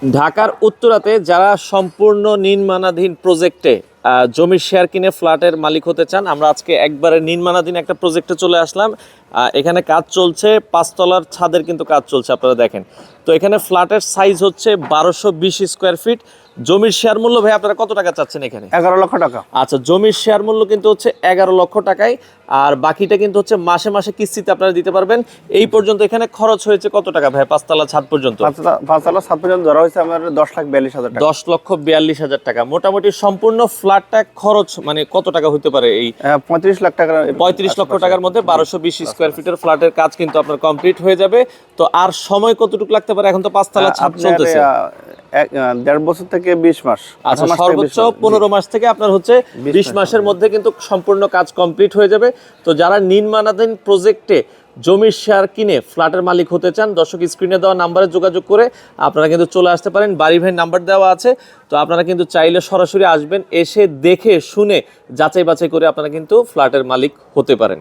ঢাকার উত্তরাতে যারা সম্পূর্ণ নির্মাণাধীন প্রজেক্টে জমির শেয়ার কিনে ফ্ল্যাটের মালিক হতে চান। আমরা আজকে একবারে নির্মাণাধীন একটা প্রজেক্টে চলে আসলাম। এখানে কাজ চলছে পাঁচতলার ছাদের কিন্তু কাজ চলছে আপনারা দেখেন। তো এখানে ফ্ল্যাটের সাইজ হচ্ছে বারোশো বিশ স্কোয়ার ফিট। জমির শেয়ার মূল্য ভাই আপনারা কত টাকা চাচ্ছেন এখানে? এগারো লক্ষ টাকা। আচ্ছা জমির শেয়ার মূল্য কিন্তু হচ্ছে এগারো লক্ষ টাকায়। আর বাকিটা কিন্তু হচ্ছে মাসে মাসে কিস্তিতে আপনারা দিতে পারবেন। এই পর্যন্ত এখানে খরচ হয়েছে কত টাকা ভাই পাঁচতলা ছাদ পর্যন্ত? পাঁচতলা- সাত পর্যন্ত ধরা হয়েছে আমার দশ লাখ বিয়াল্লিশ হাজার দশ লক্ষ বিয়াল্লিশ হাজার টাকা। মোটামুটি সম্পূর্ণ ফ্ল্যাটটা খরচ মানে কত টাকা হতে পারে এই পঁয়ত্রিশ লাখ টাকা পঁয়ত্রিশ লক্ষ টাকার মধ্যে বারোশো বিশ স্কোয়ার ফিটের ফ্ল্যাটের কাজ কিন্তু আপনার কমপ্লিট হয়ে যাবে। তো আর সময় কতটুকু লাগতে পারে? এখন তো পাঁচতলা ছাদ চলতেছে। দেড় বছর থেকে বিশ মাস। আচ্ছা সর্বোচ্চ পনেরো মাস থেকে আপনার হচ্ছে বিশ মাসের মধ্যে কিন্তু সম্পূর্ণ কাজ কমপ্লিট হয়ে যাবে। তো যারা নির্মাণাধীন প্রজেক্টে জমির শেয়ার কিনে ফ্ল্যাটের মালিক হতে চান দর্শক স্ক্রিনে দেওয়া নাম্বারে যোগাযোগ করে আপনারা কিন্তু চলে আসতে পারেন। বাড়ি ভাই নাম্বার দেওয়া আছে। তো আপনারা কিন্তু চাইলে সরাসরি আসবেন এসে দেখে শুনে যাচাই বাছাই করে আপনারা কিন্তু ফ্ল্যাটের মালিক হতে পারেন।